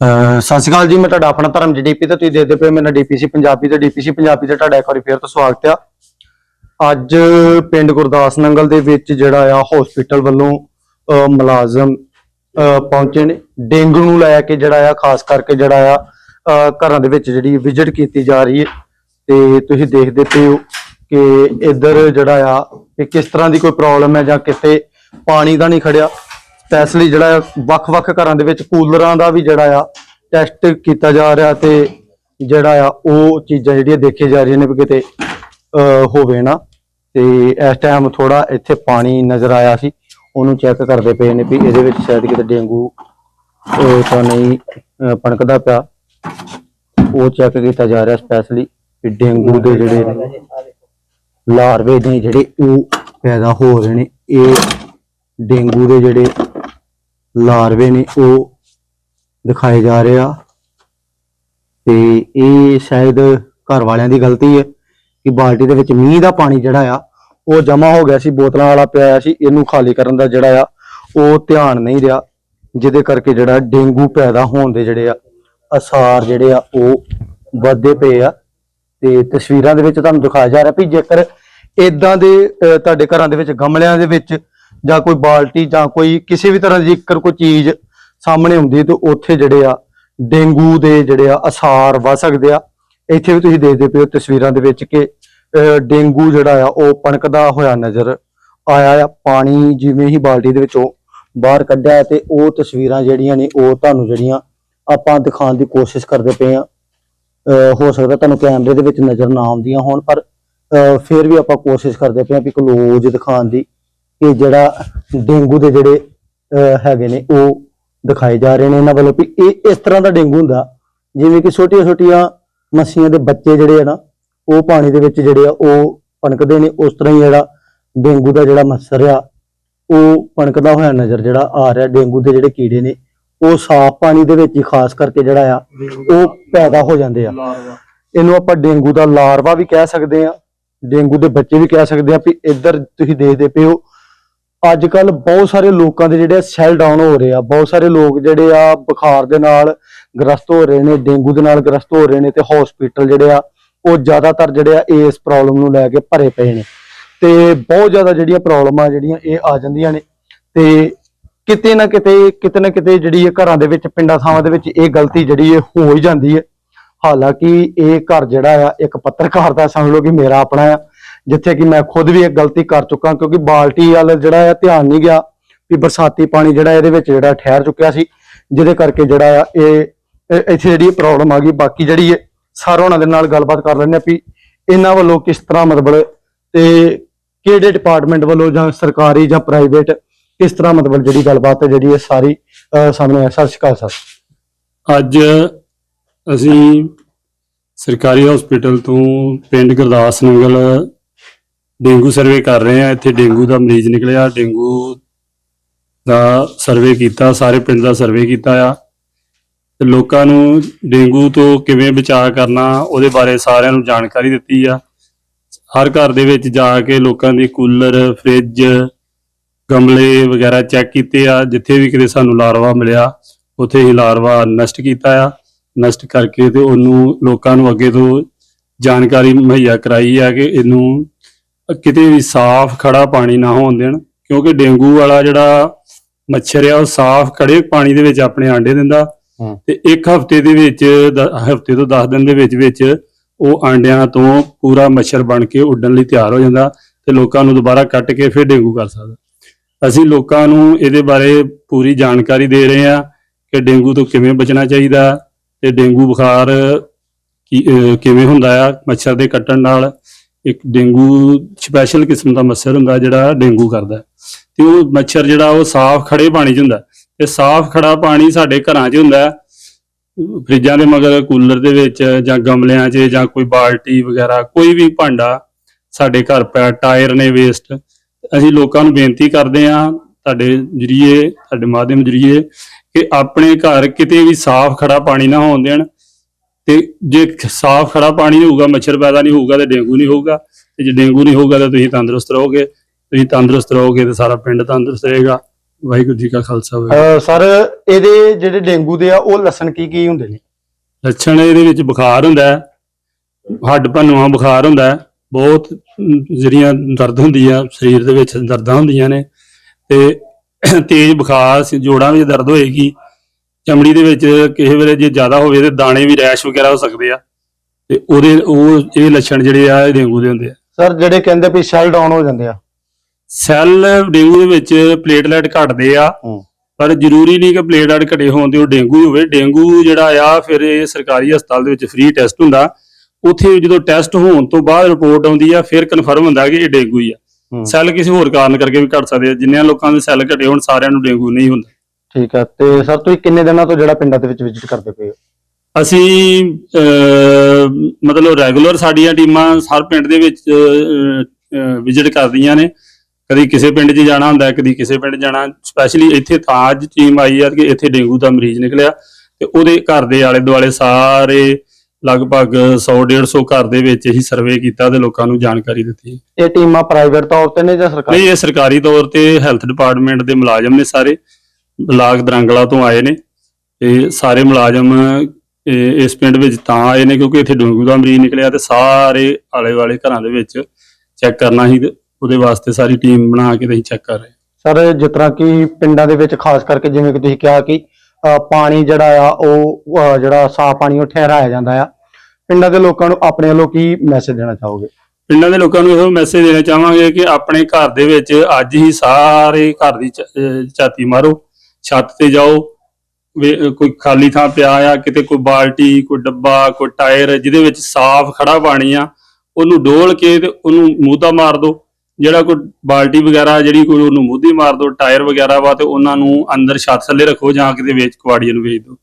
ਸਤਿ ਸ਼੍ਰੀ ਅਕਾਲ ਜੀ, ਮੈਂ ਤੁਹਾਡਾ ਆਪਣਾ ਧਰਮ ਜੀਡੀਪੀ ਤੇ ਤੁਸੀਂ ਦੇਖਦੇ ਪਏ ਮੇਰਾ ਡੀਪੀਸੀ ਪੰਜਾਬੀ ਤੇ ਡੀਪੀਸੀ ਪੰਜਾਬੀ ਤੇ ਤੁਹਾਡਾ ਇੱਕ ਵਾਰੀ ਫੇਰ ਤੋਂ ਸਵਾਗਤ ਆ। ਅੱਜ ਪਿੰਡ ਗੁਰਦਾਸ ਨੰਗਲ ਦੇ ਵਿੱਚ ਜਿਹੜਾ ਆ ਹਸਪੀਟਲ ਵੱਲੋਂ ਮੁਲਾਜ਼ਮ ਪਹੁੰਚੇ ਨੇ। ਡੇਂਗੂ ਨੂੰ ਲੈ ਕੇ ਜਿਹੜਾ ਆ, ਖਾਸ ਕਰਕੇ ਜਿਹੜਾ ਆ ਘਰਾਂ ਦੇ ਵਿੱਚ ਜਿਹੜੀ ਵਿਜ਼ਿਟ ਕੀਤੀ ਜਾ ਰਹੀ ਹੈ। ਤੇ ਤੁਸੀਂ ਦੇਖਦੇ ਪਏ ਹੋ ਕਿ ਇੱਧਰ ਜਿਹੜਾ ਆ ਕਿ ਕਿਸ ਤਰ੍ਹਾਂ ਦੀ ਕੋਈ ਪ੍ਰੋਬਲਮ ਹੈ ਜਾਂ ਕਿਤੇ ਪਾਣੀ ਦਾ ਨਹੀਂ ਖੜਿਆ? ਸਪੈਸ਼ਲੀ ਜਿਹੜਾ ਵੱਖ-ਵੱਖ ਘਰਾਂ ਦੇ ਵਿੱਚ ਕੂਲਰਾਂ ਦਾ ਵੀ ਜਿਹੜਾ ਆ ਟੈਸਟ ਕੀਤਾ ਜਾ ਰਿਹਾ ਤੇ ਜਿਹੜਾ ਆ ਉਹ ਚੀਜ਼ਾਂ ਜਿਹੜੀਆਂ ਦੇਖੀਆਂ ਜਾ ਰਹੀਆਂ ਨੇ ਵੀ ਕਿਤੇ ਹੋਵੇ ਨਾ। ਤੇ ਇਸ ਟਾਈਮ ਥੋੜਾ ਇੱਥੇ ਪਾਣੀ ਨਜ਼ਰ ਆਇਆ ਸੀ, ਉਹਨੂੰ ਚੈੱਕ ਕਰਦੇ ਪਏ ਨੇ ਵੀ ਇਹਦੇ ਵਿੱਚ ਸ਼ਾਇਦ ਕਿਤੇ ਡੇਂਗੂ ਤਾਂ ਨਹੀਂ ਪਣਕਦਾ ਪਿਆ। ਉਹ ਚੈੱਕ ਕੀਤਾ ਜਾ ਰਿਹਾ ਸਪੈਸ਼ਲੀ ਵੀ ਡੇਂਗੂ ਦੇ ਜਿਹੜੇ ਲਾਰਵੇ ਨੇ ਜਿਹੜੇ ਉਹ ਪੈਦਾ ਹੋ ਰਹੇ ਨੇ, ਇਹ ਡੇਂਗੂ ਦੇ ਜਿਹੜੇ ਲਾਰਵੇ ਨੇ ਉਹ ਦਿਖਾਏ ਜਾ ਰਹੇ ਆ। ਤੇ ਇਹ ਸ਼ਾਇਦ ਘਰ ਵਾਲਿਆਂ ਦੀ ਗਲਤੀ ਹੈ ਕਿ ਬਾਲਟੀ ਦੇ ਵਿੱਚ ਮੀਂਹ ਦਾ ਪਾਣੀ ਜਿਹੜਾ ਆ ਉਹ ਜਮਾ ਹੋ ਗਿਆ ਸੀ ਬੋਤਲਾਂ ਵਾਲਾ ਪਿਆ ਸੀ ਇਹਨੂੰ ਖਾਲੀ ਕਰਨ ਦਾ ਜਿਹੜਾ ਆ ਉਹ ਧਿਆਨ ਨਹੀਂ ਰਿਹਾ ਜਿਹਦੇ ਕਰਕੇ ਜਿਹੜਾ ਡੇਂਗੂ ਪੈਦਾ ਹੋਣ ਦੇ ਜਿਹੜੇ ਆ ਅਸਾਰ ਜਿਹੜੇ ਆ ਉਹ ਵੱਧਦੇ ਪਏ ਆ। ਤੇ ਤਸਵੀਰਾਂ ਦੇ ਵਿੱਚ ਤੁਹਾਨੂੰ ਦਿਖਾਇਆ ਜਾ ਰਿਹਾ ਵੀ ਜੇਕਰ ਇਦਾਂ ਦੇ ਅਹ, ਤੁਹਾਡੇ ਘਰਾਂ ਦੇ ਵਿੱਚ ਗਮਲਿਆਂ ਦੇ ਵਿੱਚ ਜਾਂ ਕੋਈ ਬਾਲਟੀ ਜਾਂ ਕੋਈ ਕਿਸੇ ਵੀ ਤਰ੍ਹਾਂ ਦੀ ਜੇਕਰ ਕੋਈ ਚੀਜ਼ ਸਾਹਮਣੇ ਹੁੰਦੀ ਹੈ ਤੇ ਉੱਥੇ ਜਿਹੜੇ ਆ ਡੇਂਗੂ ਦੇ ਜਿਹੜੇ ਆ ਅਸਾਰ ਵੱਧ ਸਕਦੇ ਆ। ਇੱਥੇ ਵੀ ਤੁਸੀਂ ਦੇਖਦੇ ਪਏ ਹੋ ਤਸਵੀਰਾਂ ਦੇ ਵਿੱਚ ਕਿ ਡੇਂਗੂ ਜਿਹੜਾ ਆ ਉਹ ਪਣਕਦਾ ਹੋਇਆ ਨਜ਼ਰ ਆਇਆ ਆ। ਪਾਣੀ ਜਿਵੇਂ ਹੀ ਬਾਲਟੀ ਦੇ ਵਿੱਚੋਂ ਬਾਹਰ ਕੱਢਿਆ ਤੇ ਉਹ ਤਸਵੀਰਾਂ ਜਿਹੜੀਆਂ ਨੇ ਉਹ ਤੁਹਾਨੂੰ ਜਿਹੜੀਆਂ ਆਪਾਂ ਦਿਖਾਉਣ ਦੀ ਕੋਸ਼ਿਸ਼ ਕਰਦੇ ਪਏ ਆ ਅਹ, ਹੋ ਸਕਦਾ ਤੁਹਾਨੂੰ ਕੈਮਰੇ ਦੇ ਵਿੱਚ ਨਜ਼ਰ ਨਾ ਆਉਂਦੀਆਂ ਹੋਣ, ਪਰ, ਅਹ, ਫਿਰ ਵੀ ਆਪਾਂ ਕੋਸ਼ਿਸ਼ ਕਰਦੇ ਪਏ ਆ ਵੀ ਕਲੋਜ਼ ਦਿਖਾਉਣ ਦੀ ਕਿ ਜਿਹੜਾ ਡੇਂਗੂ ਦੇ ਜਿਹੜੇ ਹੈਗੇ ਨੇ ਉਹ ਦਿਖਾਏ ਜਾ ਰਹੇ ਨੇ ਇਹਨਾਂ ਵੱਲੋਂ। ਵੀ ਇਹ ਇਸ ਤਰ੍ਹਾਂ ਦਾ ਡੇਂਗੂ ਹੁੰਦਾ ਜਿਵੇਂ ਕਿ ਛੋਟੀਆਂ ਛੋਟੀਆਂ ਮੱਛੀਆਂ ਦੇ ਬੱਚੇ ਜਿਹੜੇ ਆ ਨਾ ਉਹ ਪਾਣੀ ਦੇ ਵਿੱਚ ਜਿਹੜੇ ਆ ਉਹ ਪਣਕਦੇ ਨੇ। ਉਸ ਤਰ੍ਹਾਂ ਹੀ ਜਿਹੜਾ ਡੇਂਗੂ ਦਾ ਜਿਹੜਾ ਮੱਛਰ ਆ ਉਹ ਪਣਕਦਾ ਹੋਇਆ ਨਜ਼ਰ ਜਿਹੜਾ ਆ ਰਿਹਾ ਡੇਂਗੂ ਦੇ ਜਿਹੜੇ ਕੀੜੇ ਨੇ ਉਹ ਸਾਫ਼ ਪਾਣੀ ਦੇ ਵਿੱਚ ਹੀ ਖਾਸ ਕਰਕੇ ਜਿਹੜਾ ਆ ਉਹ ਪੈਦਾ ਹੋ ਜਾਂਦੇ ਆ। ਇਹਨੂੰ ਆਪਾਂ ਡੇਂਗੂ ਦਾ ਲਾਰਵਾ ਵੀ ਕਹਿ ਸਕਦੇ ਆ। ਡੇਂਗੂ ਦੇ ਬੱਚੇ ਵੀ ਕਹਿ ਸਕਦੇ ਆ ਵੀ ਇੱਧਰ ਤੁਸੀਂ ਦੇਖਦੇ ਪਏ ਹੋ ਅੱਜ ਕੱਲ ਬਹੁਤ ਸਾਰੇ ਲੋਕਾਂ ਦੇ ਜਿਹੜੇ ਸੈੱਲ ਡਾਊਨ ਹੋ ਰਹੇ ਆ। ਬਹੁਤ ਸਾਰੇ ਲੋਕ ਜਿਹੜੇ ਆ ਬੁਖਾਰ ਦੇ ਨਾਲ ਗ੍ਰਸਤ ਹੋ ਰਹੇ ਨੇ, ਡੇਂਗੂ ਦੇ ਨਾਲ ਗ੍ਰਸਤ ਹੋ ਰਹੇ ਨੇ ਤੇ ਹਸਪੀਟਲ ਜਿਹੜੇ ਆ, ਉਹ ਜ਼ਿਆਦਾਤਰ ਜਿਹੜੇ ਆ ਇਸ ਪ੍ਰੋਬਲਮ ਨੂੰ ਲੈ ਕੇ ਭਰੇ ਪਏ ਨੇ। ਤੇ ਬਹੁਤ ਜ਼ਿਆਦਾ ਜਿਹੜੀਆਂ ਪ੍ਰੋਬਲਮਾਂ ਜਿਹੜੀਆਂ ਇਹ ਆ ਜਾਂਦੀਆਂ ਨੇ। ਤੇ ਕਿਤੇ ਨਾ ਕਿਤੇ ਕਿਤੇ ਨਾ ਕਿਤੇ ਜਿਹੜੀ ਇਹ ਘਰਾਂ ਦੇ ਵਿੱਚ, ਪਿੰਡਾਂ ਥਾਵਾਂ ਦੇ ਵਿੱਚ ਇਹ ਗਲਤੀ ਜਿਹੜੀ ਇਹ ਹੋ ਹੀ ਜਾਂਦੀ ਹੈ। ਹਾਲਾਂਕਿ ਇਹ ਘਰ ਜਿਹੜਾ ਆ, ਇੱਕ ਪੱਤਰਕਾਰ ਦਾ ਸਮਝ ਲਓ ਕਿ ਮੇਰਾ ਆਪਣਾ ਆ। ਜਿੱਥੇ ਕਿ ਮੈਂ ਖੁਦ ਵੀ ਇੱਕ ਗਲਤੀ ਕਰ ਚੁੱਕਾ ਕਿਉਂਕਿ ਬਾਲਟੀ ਵਾਲਾ ਜਿਹੜਾ ਆ ਧਿਆਨ ਨਹੀਂ ਗਿਆ ਵੀ ਬਰਸਾਤੀ ਪਾਣੀ ਜਿਹੜਾ ਇਹਦੇ ਵਿੱਚ ਜਿਹੜਾ ਠਹਿਰ ਚੁੱਕਿਆ ਸੀ ਜਿਹਦੇ ਕਰਕੇ ਜਿਹੜਾ ਆ ਇਹ ਇੱਥੇ ਜਿਹੜੀ ਪ੍ਰੋਬਲਮ ਆ ਗਈ। ਬਾਕੀ ਜਿਹੜੀ ਹੈ ਸਾਰਾ ਉਹਨਾਂ ਦੇ ਨਾਲ ਗੱਲਬਾਤ ਕਰ ਲੈਂਦੇ ਆ ਵੀ ਇਹਨਾਂ ਵੱਲੋਂ ਕਿਸ ਤਰ੍ਹਾਂ ਮਤਲਬ ਤੇ ਕਿਹੜੇ ਡਿਪਾਰਟਮੈਂਟ ਵੱਲੋਂ ਜਾਂ ਸਰਕਾਰੀ ਜਾਂ ਪ੍ਰਾਈਵੇਟ ਕਿਸ ਤਰ੍ਹਾਂ ਮਤਲਬ ਜਿਹੜੀ ਗੱਲਬਾਤ ਹੈ ਜਿਹੜੀ ਇਹ ਸਾਰੀ ਅਹ, ਸਾਹਮਣੇ ਆ। ਸਤਿ ਸ਼੍ਰੀ ਅਕਾਲ ਸਰ। ਅੱਜ ਅਸੀਂ ਸਰਕਾਰੀ ਹਸਪੀਟਲ ਤੋਂ ਪਿੰਡ ਗੁਰਦਾਸ ਨੰਗਲ ਡੇਂਗੂ ਸਰਵੇ ਕਰ ਰਹੇ ਆ, ਇੱਥੇ ਡੇਂਗੂ ਦਾ ਮਰੀਜ਼ ਨਿਕਲਿਆ, ਡੇਂਗੂ ਦਾ ਸਰਵੇ ਕੀਤਾ, ਸਾਰੇ ਪਿੰਡ ਦਾ ਸਰਵੇ ਕੀਤਾ ਆ। ਤੇ ਲੋਕਾਂ ਨੂੰ ਡੇਂਗੂ ਤੋਂ ਕਿਵੇਂ ਬਚਾਅ ਕਰਨਾ, ਉਹਦੇ ਬਾਰੇ ਸਾਰਿਆਂ ਨੂੰ ਜਾਣਕਾਰੀ ਦਿੱਤੀ ਆ। ਹਰ ਘਰ ਦੇ ਵਿੱਚ ਜਾ ਕੇ ਲੋਕਾਂ ਦੀ ਕੂਲਰ, ਫ੍ਰਿਜ, ਗਮਲੇ ਵਗੈਰਾ ਚੈੱਕ ਕੀਤੇ ਆ, ਜਿੱਥੇ ਵੀ ਕਿਤੇ ਸਾਨੂੰ ਲਾਰਵਾ ਮਿਲਿਆ, ਉੱਥੇ ਹੀ ਲਾਰਵਾ ਨਸ਼ਟ ਕੀਤਾ ਆ। ਨਸ਼ਟ ਕਰਕੇ ਤੇ ਉਹਨੂੰ ਲੋਕਾਂ ਨੂੰ ਅੱਗੇ ਤੋਂ ਜਾਣਕਾਰੀ ਮੁਹੱਈਆ ਕਰਾਈ ਆ ਕਿ ਇਹਨੂੰ ਕਿਤੇ ਵੀ ਸਾਫ਼ ਖੜਾ ਪਾਣੀ ਨਾ ਹੋਣ ਦੇਣ ਕਿਉਂਕਿ ਡੇਂਗੂ ਵਾਲਾ ਜਿਹੜਾ ਮੱਛਰ ਆ ਉਹ ਸਾਫ਼ ਖੜੇ ਪਾਣੀ ਦੇ ਵਿੱਚ ਆਪਣੇ ਆਂਡੇ ਦਿੰਦਾ। ਤੇ ਇੱਕ ਹਫ਼ਤੇ ਦੇ ਵਿੱਚ ਹਫ਼ਤੇ ਤੋਂ 10 ਦਿਨ ਦੇ ਵਿੱਚ ਵਿੱਚ ਉਹ ਆਂਡਿਆਂ ਤੋਂ ਪੂਰਾ ਮੱਛਰ ਬਣ ਕੇ ਉੱਡਣ ਲਈ ਤਿਆਰ ਹੋ ਜਾਂਦਾ ਤੇ ਲੋਕਾਂ ਨੂੰ ਦੁਬਾਰਾ ਕੱਟ ਕੇ ਫਿਰ ਡੇਂਗੂ ਕਰ ਸਕਦਾ। ਅਸੀਂ ਲੋਕਾਂ ਨੂੰ ਇਹਦੇ ਬਾਰੇ ਪੂਰੀ ਜਾਣਕਾਰੀ ਦੇ ਰਹੇ ਹਾਂ ਕਿ ਡੇਂਗੂ ਤੋਂ ਕਿਵੇਂ ਬਚਣਾ ਚਾਹੀਦਾ ਤੇ ਡੇਂਗੂ ਬੁਖਾਰ ਕਿਵੇਂ ਹੁੰਦਾ ਆ ਮੱਛਰ ਦੇ ਕੱਟਣ ਨਾਲ। ਇੱਕ ਡੇਂਗੂ ਸਪੈਸ਼ਲ ਕਿਸਮ ਦਾ ਮੱਛਰ ਹੁੰਦਾ ਜਿਹੜਾ ਡੇਂਗੂ ਕਰਦਾ ਹੈ। ਤੇ ਉਹ ਮੱਛਰ ਜਿਹੜਾ ਉਹ ਸਾਫ਼ ਖੜੇ ਪਾਣੀ 'ਚ ਹੁੰਦਾ ਹੈ। ਤੇ ਸਾਫ਼ ਖੜਾ ਪਾਣੀ ਸਾਡੇ ਘਰਾਂ 'ਚ ਹੁੰਦਾ ਫਰਿੱਜਾਂ ਦੇ ਮਗਰ, ਕੂਲਰ ਦੇ ਵਿੱਚ ਜਾਂ ਗਮਲਿਆਂ 'ਚ ਜਾਂ ਕੋਈ ਬਾਲਟੀ ਵਗੈਰਾ, ਕੋਈ ਵੀ ਭਾਂਡਾ ਸਾਡੇ ਘਰ ਪਿਆ, ਟਾਇਰ ਨੇ ਵੇਸਟ ਅਸੀਂ ਲੋਕਾਂ ਨੂੰ ਬੇਨਤੀ ਕਰਦੇ ਹਾਂ ਤੁਹਾਡੇ ਜਰੀਏ, ਤੁਹਾਡੇ ਮਾਧਿਅਮ ਜਰੀਏ ਕਿ ਆਪਣੇ ਘਰ ਕਿਤੇ ਵੀ ਸਾਫ਼ ਖੜਾ ਪਾਣੀ ਨਾ ਹੋਣ ਦੇਣ ਤੇ ਜੇ ਸਾਫ਼ ਖੜਾ ਪਾਣੀ ਹੋਊਗਾ ਮੱਛਰ ਪੈਦਾ ਨਹੀਂ ਹੋਊਗਾ ਤੇ ਡੇਂਗੂ ਨਹੀਂ ਹੋਊਗਾ। ਤੇ ਜੇ ਡੇਂਗੂ ਨਹੀਂ ਹੋਊਗਾ ਤਾਂ ਤੁਸੀਂ ਤੰਦਰੁਸਤ ਰਹੋਗੇ। ਤੁਸੀਂ ਤੰਦਰੁਸਤ ਰਹੋਗੇ ਤੇ ਸਾਰਾ ਪਿੰਡ ਤੰਦਰੁਸਤ ਰਹੇਗਾ। ਵਾਹਿਗੁਰੂ ਜੀ ਕਾ ਖਾਲਸਾ ਵਾਹਿਗੁਰੂ ਸਰ ਇਹਦੇ ਜਿਹੜੇ ਡੇਂਗੂ ਦੇ ਆ ਉਹ ਲੱਛਣ ਕੀ ਕੀ ਹੁੰਦੇ ਨੇ? ਲੱਛਣ ਇਹਦੇ ਵਿੱਚ ਬੁਖਾਰ ਹੁੰਦਾ ਹੈ ਹੱਡ ਭੰਨੂਆ ਬੁਖਾਰ ਹੁੰਦਾ ਬਹੁਤ ਜਿਹੜੀਆਂ ਦਰਦ ਹੁੰਦੀ ਆ ਸਰੀਰ ਦੇ ਵਿੱਚ ਦਰਦਾਂ ਹੁੰਦੀਆਂ ਨੇ। ਤੇ ਤੇਜ਼ ਬੁਖਾਰ ਜੋੜਾਂ ਵਿੱਚ ਦਰਦ ਹੋਏਗੀ ਚਮੜੀ ਦੇ ਵਿੱਚ ਕਿਸੇ ਵੇਲੇ ਜੇ ਜ਼ਿਆਦਾ ਹੋਵੇ ਤੇ ਦਾਣੇ ਵੀ ਰੈਸ਼ ਵਗੈਰਾ ਹੋ ਸਕਦੇ ਆ। ਤੇ ਉਹਦੇ ਉਹ ਇਹ ਲੱਛਣ ਜਿਹੜੇ ਆ ਇਹ ਡੇਂਗੂ ਦੇ ਹੁੰਦੇ ਆ। ਸਰ ਜਿਹੜੇ ਕਹਿੰਦੇ ਵੀ ਸੈੱਲ ਡਾਊਨ ਹੋ ਜਾਂਦੇ ਆ। ਸੈੱਲ ਡੇਂਗੂ ਦੇ ਵਿੱਚ ਪਲੇਟਲੈਟ ਘਟਦੇ ਆ। ਪਰ ਜ਼ਰੂਰੀ ਨਹੀਂ ਕਿ ਪਲੇਟਲੈਟ ਘਟੇ ਹੋਣ ਤੇ ਉਹ ਡੇਂਗੂ ਹੋਵੇ। ਡੇਂਗੂ ਜਿਹੜਾ ਆ ਫਿਰ ਇਹ ਸਰਕਾਰੀ ਹਸਪਤਾਲ ਦੇ ਵਿੱਚ ਫ੍ਰੀ ਟੈਸਟ ਹੁੰਦਾ। ਉੱਥੇ ਜਦੋਂ ਟੈਸਟ ਹੋਣ ਤੋਂ ਬਾਅਦ ਰਿਪੋਰਟ ਆਉਂਦੀ ਆ ਫਿਰ ਕਨਫਰਮ ਹੁੰਦਾ ਕਿ ਇਹ ਡੇਂਗੂ ਹੀ ਆ। ਸੈੱਲ ਕਿਸੇ ਹੋਰ ਕਾਰਨ ਕਰਕੇ ਵੀ ਘਟ ਸਕਦੇ ਆ। ਜਿੰਨਿਆਂ ਲੋਕਾਂ ਦੇ ਸੈੱਲ ਘਟੇ ਹੋਣ ਸਾਰਿਆਂ ਨੂੰ ਡੇਂਗੂ ਨਹੀਂ ਹੁੰਦਾ। ਠੀਕ ਆ ਤੇ ਸਰ ਤੁਸੀਂ ਕਿੰਨੇ ਦਿਨਾਂ ਤੋਂ ਜਿਹੜਾ ਪਿੰਡਾਂ ਦੇ ਵਿੱਚ ਵਿਜ਼ਿਟ ਕਰਦੇ ਪਏ ਹੋ? ਅਸੀਂ ਅਹ, ਮਤਲਬ ਰੈਗੂਲਰ ਸਾਡੀਆਂ ਟੀਮਾਂ ਹਰ ਪਿੰਡ ਦੇ ਵਿੱਚ ਵਿਜ਼ਿਟ ਕਰਦੀਆਂ ਨੇ। ਕਦੀ ਕਿਸੇ ਪਿੰਡ 'ਚ ਜਾਣਾ ਹੁੰਦਾ ਹੈ, ਕਦੀ ਕਿਸੇ ਪਿੰਡ ਜਾਣਾ। ਸਪੈਸ਼ਲੀ ਇੱਥੇ ਤਾਂ ਅੱਜ ਟੀਮ ਆਈ ਆ ਕਿ ਇੱਥੇ ਡੇਂਗੂ ਦਾ ਮਰੀਜ਼ ਨਿਕਲਿਆ ਤੇ ਉਹਦੇ ਘਰ ਦੇ ਆਲੇ ਦੁਆਲੇ ਸਾਰੇ ਲਗਭਗ 100 150 ਘਰ ਦੇ ਵਿੱਚ ਹੀ ਸਰਵੇ ਕੀਤਾ ਤੇ ਲੋਕਾਂ ਨੂੰ ਜਾਣਕਾਰੀ ਦਿੱਤੀ। ਇਹ ਟੀਮਾਂ ਪ੍ਰਾਈਵੇਟ ਤੌਰ ਤੇ ਨੇ ਜਾਂ ਸਰਕਾਰੀ? ਨਹੀਂ ਇਹ ਸਰਕਾਰੀ ਤੌਰ ਤੇ ਹੈਲਥ ਡਿਪਾਰਟਮੈਂਟ ਦੇ ਮੁਲਾਜ਼ਮ ਨੇ ਸਾਰੇ। ਬਲਾਕ ਦਰੰਗਲਾ ਤੋਂ ਆਏ ਨੇ। ਤੇ ਸਾਰੇ ਮੁਲਾਜ਼ਮ ਇਹ ਇਸ ਪਿੰਡ ਵਿੱਚ ਤਾਂ ਆਏ ਨੇ ਕਿਉਂਕਿ ਇੱਥੇ ਡੇਂਗੂ ਦਾ ਮਰੀਜ਼ ਨਿਕਲਿਆ ਤੇ ਸਾਰੇ ਆਲੇ ਵਾਲੇ ਘਰਾਂ ਦੇ ਵਿੱਚ ਚੈੱਕ ਕਰਨਾ ਸੀ ਉਹਦੇ ਵਾਸਤੇ ਸਾਰੀ ਟੀਮ ਬਣਾ ਕੇ ਅਸੀਂ ਚੈੱਕ ਕਰ ਰਹੇ। ਸਰ ਜਿਸ ਤਰ੍ਹਾਂ ਕਿ ਪਿੰਡਾਂ ਦੇ ਵਿੱਚ ਖਾਸ ਕਰਕੇ ਜਿਵੇਂ ਕਿ ਤੁਸੀਂ ਕਿਹਾ ਕਿ ਪਾਣੀ ਜਿਹੜਾ ਆ ਉਹ ਜਿਹੜਾ ਸਾਫ਼ ਪਾਣੀ ਉਹ ਠਹਿਰਾਇਆ ਜਾਂਦਾ ਆ। ਪਿੰਡਾਂ ਦੇ ਲੋਕਾਂ ਨੂੰ ਆਪਣੇ ਵੱਲੋਂ ਕੀ ਮੈਸੇਜ ਦੇਣਾ ਚਾਹੋਗੇ? ਪਿੰਡਾਂ ਦੇ ਲੋਕਾਂ ਨੂੰ ਇਹੋ ਮੈਸੇਜ ਦੇਣਾ ਚਾਹਾਂਗੇ ਕਿ ਆਪਣੇ ਘਰ ਦੇ ਵਿੱਚ ਅੱਜ ਹੀ ਸਾਰੇ ਘਰ ਦੀ ਝਾਤੀ ਮਾਰੋ। ਛੱਤ ਤੇ ਜਾਓ ਕੋਈ ਖਾਲੀ ਥਾਂ ਪਿਆ ਆ, ਕਿਤੇ ਕੋਈ ਬਾਲਟੀ, ਕੋਈ ਡੱਬਾ, ਕੋਈ ਟਾਇਰ, ਜਿਹਦੇ ਵਿੱਚ ਸਾਫ਼ ਖੜਾ ਪਾਣੀ ਆ, ਉਹਨੂੰ ਡੋਲ ਕੇ ਤੇ ਉਹਨੂੰ ਮੂਧਾ ਮਾਰ ਦਿਓ। ਜਿਹੜਾ ਕੋਈ ਬਾਲਟੀ ਵਗੈਰਾ, ਜਿਹੜੀ ਕੋਈ ਉਹਨੂੰ ਮੂਧੀ ਮਾਰ ਦਿਓ, ਟਾਇਰ ਵਗੈਰਾ ਵਾ ਤੇ ਉਹਨਾਂ ਨੂੰ ਅੰਦਰ ਛੱਤ ਥੱਲੇ ਰੱਖੋ ਜਾਂ ਕਿਤੇ ਵੇਚ ਕੁਆੜੀਆਂ ਨੂੰ ਵੇਚ ਦਿਓ।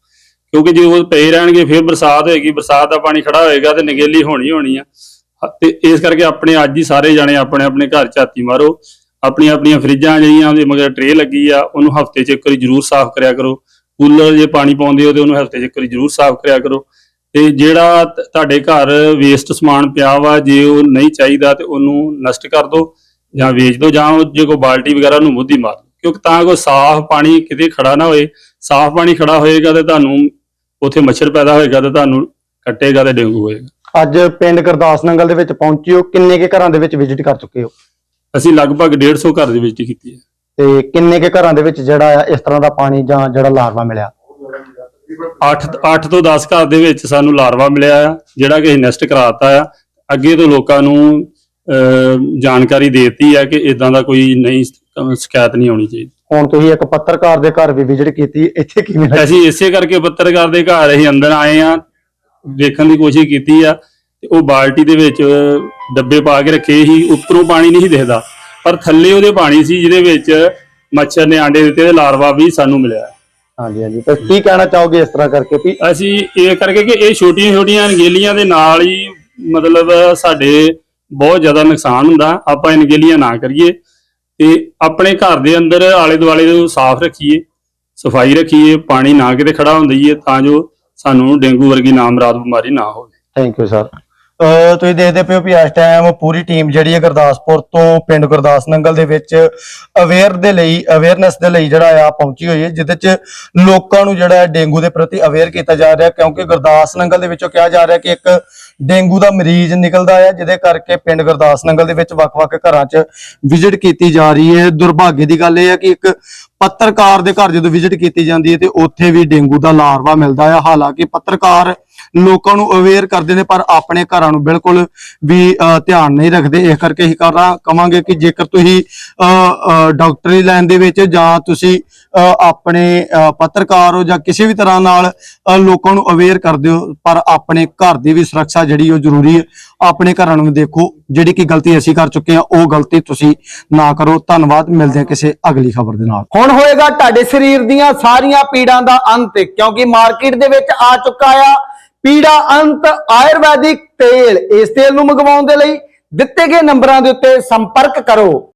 ਕਿਉਂਕਿ ਜੇ ਉਹ ਪਏ ਰਹਿਣਗੇ, ਫਿਰ ਬਰਸਾਤ ਹੋਏਗੀ, ਬਰਸਾਤ ਦਾ ਪਾਣੀ ਖੜਾ ਹੋਏਗਾ ਤੇ ਨਗੇਲੀ ਹੋਣੀ ਹੋਣੀ ਆ। ਤੇ ਇਸ ਕਰਕੇ ਆਪਣੇ ਅੱਜ ਹੀ ਸਾਰੇ ਜਾਣੇ ਆਪਣੇ ਆਪਣੇ ਘਰ ਝਾਤੀ ਮਾਰੋ। ਆਪਣੀਆਂ ਆਪਣੀਆਂ ਫਰਿੱਜਾਂ ਜਿਹੜੀਆਂ ਉਹਦੇ ਮਗਰ ਟਰੇ ਲੱਗੀ ਆ, ਉਹਨੂੰ ਹਫ਼ਤੇ 'ਚ ਇੱਕ ਵਾਰੀ ਜ਼ਰੂਰ ਸਾਫ਼ ਕਰਿਆ ਕਰੋ। ਕੂਲਰ ਜੇ ਪਾਣੀ ਪਾਉਂਦੇ ਹੋ ਤੇ ਉਹਨੂੰ ਹਫ਼ਤੇ 'ਚ ਇੱਕ ਵਾਰੀ ਜ਼ਰੂਰ ਸਾਫ਼ ਕਰਿਆ ਕਰੋ। ਤੇ ਜਿਹੜਾ ਤੁਹਾਡੇ ਘਰ ਵੇਸਟ ਸਮਾਨ ਪਿਆ ਵਾ, ਜੇ ਉਹ ਨਹੀਂ ਚਾਹੀਦਾ ਤੇ ਉਹਨੂੰ ਨਸ਼ਟ ਕਰ ਦਿਓ ਜਾਂ ਵੇਚ ਦਿਓ ਜਾਂ ਜੇ ਕੋਈ ਬਾਲਟੀ ਵਗੈਰਾ ਉਹਨੂੰ ਮੁੱਧੀ ਮਾਰ ਦਿਓ ਕਿਉਂਕਿ ਤਾਂ ਕੋਈ ਸਾਫ਼ ਪਾਣੀ ਕਿਤੇ ਖੜਾ ਨਾ ਹੋਏ। ਸਾਫ਼ ਪਾਣੀ ਖੜਾ ਹੋਏਗਾ ਤੇ ਤੁਹਾਨੂੰ ਉੱਥੇ ਮੱਛਰ ਪੈਦਾ ਹੋਏਗਾ ਤੇ ਤੁਹਾਨੂੰ ਕੱਟੇਗਾ ਤੇ ਡੇਂਗੂ ਹੋਏਗਾ। ਅੱਜ ਪਿੰਡ ਗੁਰਦਾਸ ਨੰਗਲ ਦੇ ਵਿੱਚ ਪਹੁੰਚੇ ਹੋ ਕਿੰਨੇ ਕੇ ਘਰਾਂ ਦੇ ਵਿੱਚ ਵਿਜ਼ਿਟ ਕਰ ਚੁੱਕੇ ਹੋ? ਅਸੀਂ ਲਗਭਗ 150 ਘਰ ਦੇ ਵਿੱਚ ਕੀਤੀ ਹੈ। ਤੇ ਕਿੰਨੇ ਕੇ ਘਰਾਂ ਦੇ ਵਿੱਚ ਜਿਹੜਾ ਇਸ ਤਰ੍ਹਾਂ ਦਾ ਪਾਣੀ ਜਾਂ ਜਿਹੜਾ ਲਾਰਵਾ ਮਿਲਿਆ? 8 8 ਤੋਂ 10 ਘਰ ਦੇ ਵਿੱਚ ਸਾਨੂੰ ਲਾਰਵਾ ਮਿਲਿਆ ਆ ਜਿਹੜਾ ਕਿ ਅਸੀਂ ਨੈਸਟ ਕਰਾਤਾ ਆ। ਅੱਗੇ ਤੋਂ ਲੋਕਾਂ ਨੂੰ ਜਾਣਕਾਰੀ ਦੇਤੀ ਆ ਕਿ ਇਦਾਂ ਦਾ ਕੋਈ ਨਹੀਂ ਸ਼ਿਕਾਇਤ ਨਹੀਂ ਆਉਣੀ ਚਾਹੀਦੀ। ਹੁਣ ਤੁਸੀਂ ਇੱਕ ਪੱਤਰਕਾਰ ਦੇ ਘਰ ਵੀ ਵਿਜ਼ਿਟ ਕੀਤੀ ਇੱਥੇ ਕਿਵੇਂ? ਅਸੀਂ ਇਸੇ ਕਰਕੇ ਪੱਤਰਕਾਰ ਦੇ ਘਰ ਅਸੀਂ ਅੰਦਰ ਆਏ ਆ ਦੇਖਣ ਦੀ ਕੋਸ਼ਿਸ਼ ਕੀਤੀ ਆ। ਤੇ ਉਹ ਬਾਲਟੀ ਦੇ ਵਿੱਚ ਡੱਬੇ ਪਾ ਕੇ ਰੱਖੇ ਸੀ ਉੱਪਰੋਂ ਪਾਣੀ ਨਹੀਂ ਦਿਖਦਾ। ਪਰ ਥੱਲੇ ਉਹਦੇ ਪਾਣੀ ਸੀ ਜਿਹਦੇ ਵਿੱਚ ਮੱਛਰ ਨੇ ਆਂਡੇ ਦਿੱਤੇ ਤੇ ਲਾਰਵਾ ਵੀ ਸਾਨੂੰ ਮਿਲਿਆ। ਹਾਂਜੀ ਹਾਂਜੀ। ਤੇ ਕੀ ਕਹਿਣਾ ਚਾਹੋਗੇ ਇਸ ਤਰ੍ਹਾਂ ਕਰਕੇ ਵੀ? ਅਸੀਂ ਇਹ ਕਰਕੇ ਕਿ ਇਹ ਛੋਟੀਆਂ ਛੋਟੀਆਂ ਅਣਗੇਲੀਆਂ ਦੇ ਨਾਲ ਹੀ ਮਤਲਬ ਸਾਡੇ ਬਹੁਤ ਜ਼ਿਆਦਾ ਨੁਕਸਾਨ ਹੁੰਦਾ। ਆਪਾਂ ਅਣਗੇਲੀਆਂ ਨਾ ਕਰੀਏ ਤੇ ਆਪਣੇ ਘਰ ਦੇ ਅੰਦਰ ਆਲੇ ਦੁਆਲੇ ਨੂੰ ਸਾਫ਼ ਰੱਖੀਏ ਸਫ਼ਾਈ ਰੱਖੀਏ ਪਾਣੀ ਨਾ ਕਿਤੇ ਖੜਾ ਹੁੰਦਾ ਹੀ ਤਾਂ ਜੋ ਸਾਨੂੰ ਡੇਂਗੂ ਵਰਗੀ ਨਾਮਰਾਦ ਬਿਮਾਰੀ ਨਾ ਹੋਵੇ। ਥੈਂਕ ਯੂ ਸਰ ਤੁਸੀਂ ਦੇਖਦੇ ਪਿਓ ਵੀ ਇਸ ਟਾਈਮ ਪੂਰੀ ਟੀਮ ਜਿਹੜੀ ਹੈ ਗੁਰਦਾਸਪੁਰ ਤੋਂ ਪਿੰਡ ਗੁਰਦਾਸ ਨੰਗਲ ਦੇ ਵਿੱਚ ਅਵੇਅਰ ਦੇ ਲਈ ਅਵੇਅਰਨੈਸ ਦੇ ਲਈ ਜਿਹੜਾ ਆ ਪਹੁੰਚੀ ਹੋਈ ਹੈ, ਜਿਹਦੇ ਚ ਲੋਕਾਂ ਨੂੰ ਜਿਹੜਾ ਡੇਂਗੂ ਦੇ ਪ੍ਰਤੀ ਅਵੇਅਰ ਕੀਤਾ ਜਾ ਰਿਹਾ, ਕਿਉਂਕਿ ਗੁਰਦਾਸ ਨੰਗਲ ਦੇ ਵਿੱਚੋਂ ਕਿਹਾ ਜਾ ਰਿਹਾ ਕਿ ਇੱਕ ਡੇਂਗੂ ਦਾ ਮਰੀਜ਼ ਨਿਕਲਦਾ ਹੈ ਜਿਹਦੇ ਕਰਕੇ ਪਿੰਡ ਗੁਰਦਾਸ ਨੰਗਲ ਦੇ ਵਿੱਚ ਵੱਖ-ਵੱਖ ਘਰਾਂ 'ਚ ਵਿਜ਼ਿਟ ਕੀਤੀ ਜਾ ਰਹੀ ਹੈ। ਦੁਰਭਾਗੇ ਦੀ ਗੱਲ ਇਹ ਹੈ ਕਿ ਇੱਕ ਪੱਤਰਕਾਰ ਦੇ ਘਰ ਜਦੋਂ ਵਿਜ਼ਿਟ ਕੀਤੀ ਜਾਂਦੀ ਹੈ ਤੇ ਉੱਥੇ ਵੀ ਡੇਂਗੂ ਦਾ ਲਾਰਵਾ ਮਿਲਦਾ ਹੈ ਹਾਲਾਂਕਿ ਪੱਤਰਕਾਰ ਲੋਕਾਂ ਨੂੰ ਅਵੇਅਰ ਕਰਦੇ ਨੇ ਪਰ ਆਪਣੇ ਘਰਾਂ ਨੂੰ ਬਿਲਕੁਲ ਵੀ ਅਹ, ਧਿਆਨ ਨਹੀਂ ਰੱਖਦੇ। ਇਸ ਕਰਕੇ ਹੀ ਕਰਾਂ ਕਵਾਂਗੇ ਕਿ ਜੇਕਰ ਤੁਸੀਂ ਡਾਕਟਰੀ ਲਾਈਨ ਦੇ ਵਿੱਚ ਜਾਂ ਤੁਸੀਂ ਆਪਣੇ ਪੱਤਰਕਾਰ ਹੋ ਜਾਂ ਕਿਸੇ ਵੀ ਤਰ੍ਹਾਂ ਨਾਲ ਲੋਕਾਂ ਨੂੰ ਅਵੇਅਰ ਕਰਦੇ ਹੋ ਪਰ ਆਪਣੇ ਘਰ ਦੀ ਵੀ ਸੁਰੱਖਿਆ ਜਿਹੜੀ ਉਹ ਜ਼ਰੂਰੀ ਹੈ। ਆਪਣੇ ਘਰਾਂ ਨੂੰ ਦੇਖੋ ਜਿਹੜੀ ਕਿ ਗਲਤੀ ਅਸੀਂ ਕਰ ਚੁੱਕੇ ਹਾਂ ਉਹ ਗਲਤੀ ਤੁਸੀਂ ਨਾ ਕਰੋ। ਧੰਨਵਾਦ ਮਿਲਦੇ ਹਾਂ ਕਿਸੇ ਅਗਲੀ ਖਬਰ ਦੇ ਨਾਲ। ਹੁਣ ਹੋਏਗਾ ਤੁਹਾਡੇ ਸਰੀਰ ਦੀਆਂ ਸਾਰੀਆਂ ਪੀੜਾਂ ਦਾ ਅੰਤ ਕਿਉਂਕਿ ਮਾਰਕੀਟ ਦੇ ਵਿੱਚ ਆ ਚੁੱਕਾ ਆ। ਪੀੜਾ ਅੰਤ ਆਯੁਰਵੈਦਿਕ ਤੇਲ ਇਸ ਤੇਲ ਨੂੰ ਮੰਗਵਾਉਣ ਦੇ ਲਈ ਦਿੱਤੇ ਗਏ ਨੰਬਰਾਂ ਦੇ ਉੱਤੇ ਸੰਪਰਕ ਕਰੋ।